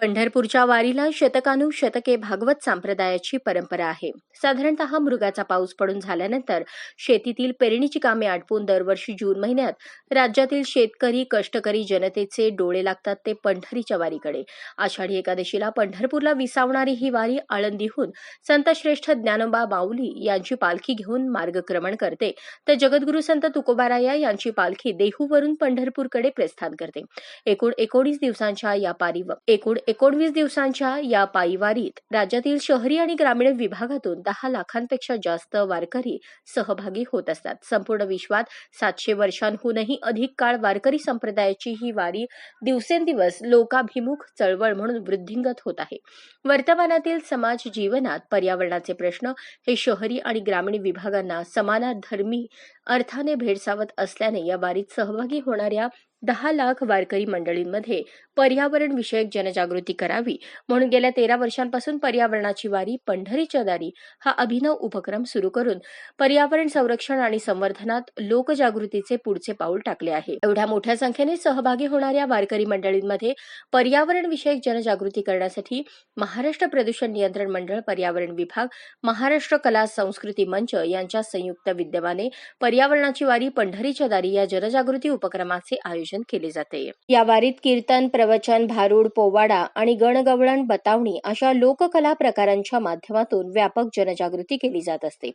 पंढरपूरच्या वारीला शतकानुशतके भागवत संप्रदायाची परंपरा आहे. साधारणतः मृगाचा पाऊस पडून झाल्यानंतर शेतीतील पेरणीची कामे आटपून दरवर्षी जून महिन्यात राज्यातील शेतकरी कष्टकरी जनतेचे डोळे लागतात ते पंढरीच्या वारीकडे. आषाढी एकादशीला पंढरपूरला विसावणारी ही वारी आळंदीहून संतश्रेष्ठ ज्ञानोबा माऊली यांची पालखी घेऊन मार्गक्रमण करते. तर जगद्गुरू संत तुकोबाराया यांची पालखी देहूवरून पंढरपूरकडे प्रस्थान करते. एकूण एकोणीस दिवसांच्या या पारी एकूण एकोणवीस दिवसांच्या या पायीवारीत राज्यातील शहरी आणि ग्रामीण विभागातून दहा लाखांपेक्षा जास्त वारकरी सहभागी होत असतात. संपूर्ण विश्वात सातशे वर्षांहूनही अधिक काळ वारकरी संप्रदायाची ही वारी दिवसेंदिवस लोकाभिमुख चळवळ म्हणून वृद्धिंगत होत आहे. वर्तमानातील समाज जीवनात पर्यावरणाचे प्रश्न हे शहरी आणि ग्रामीण विभागांना समानाधर्मी अर्थाने भेडसावत असल्याने या वारीत सहभागी होणाऱ्या दहा लाख वारकरी मंडळींमध्ये पर्यावरण विषयक जनजागृती करावी. म्हणून गेल्या तेरा वर्षांपासून पर्यावरणाची वारी पंढरीच्या दारी हा अभिनव उपक्रम सुरू करून पर्यावरण संरक्षण आणि संवर्धनात लोकजागृतीचे पुढचे पाऊल टाकले आहे. एवढ्या मोठ्या संख्येने सहभागी होणाऱ्या वारकरी मंडळींमध्ये पर्यावरण विषयक जनजागृती करण्यासाठी महाराष्ट्र प्रदूषण नियंत्रण मंडळ पर्यावरण विभाग महाराष्ट्र कला संस्कृती मंच यांच्या संयुक्त विद्यमाने पर्यावरणाची वारी पंढरीच्या दारी या जनजागृती उपक्रमाचे आयोजन आयोजन केले जाते. या वारीत कीर्तन प्रवचन भारूड पोवाडा आणि गणगवळण बतावणी अशा लोककला प्रकारांच्या माध्यमातून व्यापक जनजागृती केली जात असते.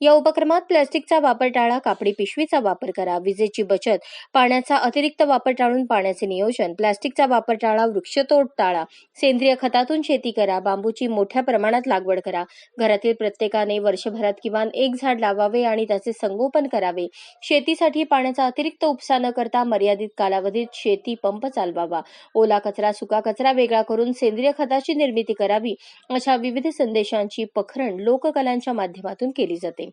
या उपक्रमात प्लास्टिकचा वापर टाळा कापडी पिशवीचा वापर करा विजेची बचत पाण्याचा अतिरिक्त वापर टाळून पाण्याचे नियोजन प्लास्टिकचा वापर टाळा वृक्षतोड टाळा सेंद्रिय खतातून शेती करा बांबूची मोठ्या प्रमाणात लागवड करा घरातील प्रत्येकाने वर्षभरात किमान एक झाड लावावे आणि त्याचे संगोपन करावे. शेतीसाठी पाण्याचा अतिरिक्त उपसा न करता मर्यादित कालावधीत शेती पंप चालवावा. ओला कचरा सुका कचरा वेगळा करून सेंद्रिय खताची निर्मिती करावी अशा विविध संदेशांची पखरण लोककलांच्या माध्यमातून केली जाते.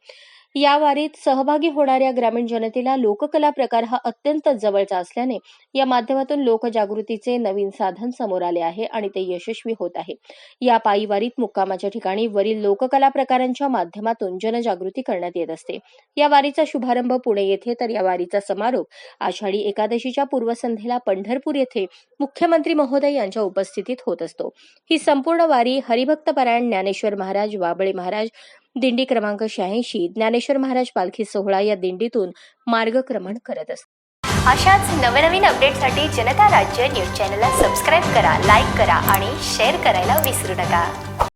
या वारीत सहभागी होणाऱ्या ग्रामीण जनतेला लोककला प्रकार हा अत्यंत जवळचा असल्याने या माध्यमातून लोकजागृतीचे नवीन साधन समोर आले आहे आणि ते यशस्वी होत आहे. या पायी वारीत मुक्कामाच्या ठिकाणी वरील लोककला प्रकारांच्या माध्यमातून जनजागृती करण्यात येत असते. या वारीचा शुभारंभ पुणे येथे तर या वारीचा समारोप आषाढी एकादशीच्या पूर्वसंध्येला पंढरपूर येथे मुख्यमंत्री महोदय यांच्या उपस्थितीत होत असतो. ही संपूर्ण वारी हरिभक्तपरायण ज्ञानेश्वर महाराज वाबळे महाराज दिंडी क्रमांक शहाऐंशी ज्ञानेश्वर महाराज पालखी सोहळा या दिंडीतून मार्गक्रमण करत असत. अशाच नवनवीन अपडेटसाठी जनता राज्य न्यूज चॅनलला सबस्क्राईब करा लाईक करा आणि शेअर करायला विसरू नका.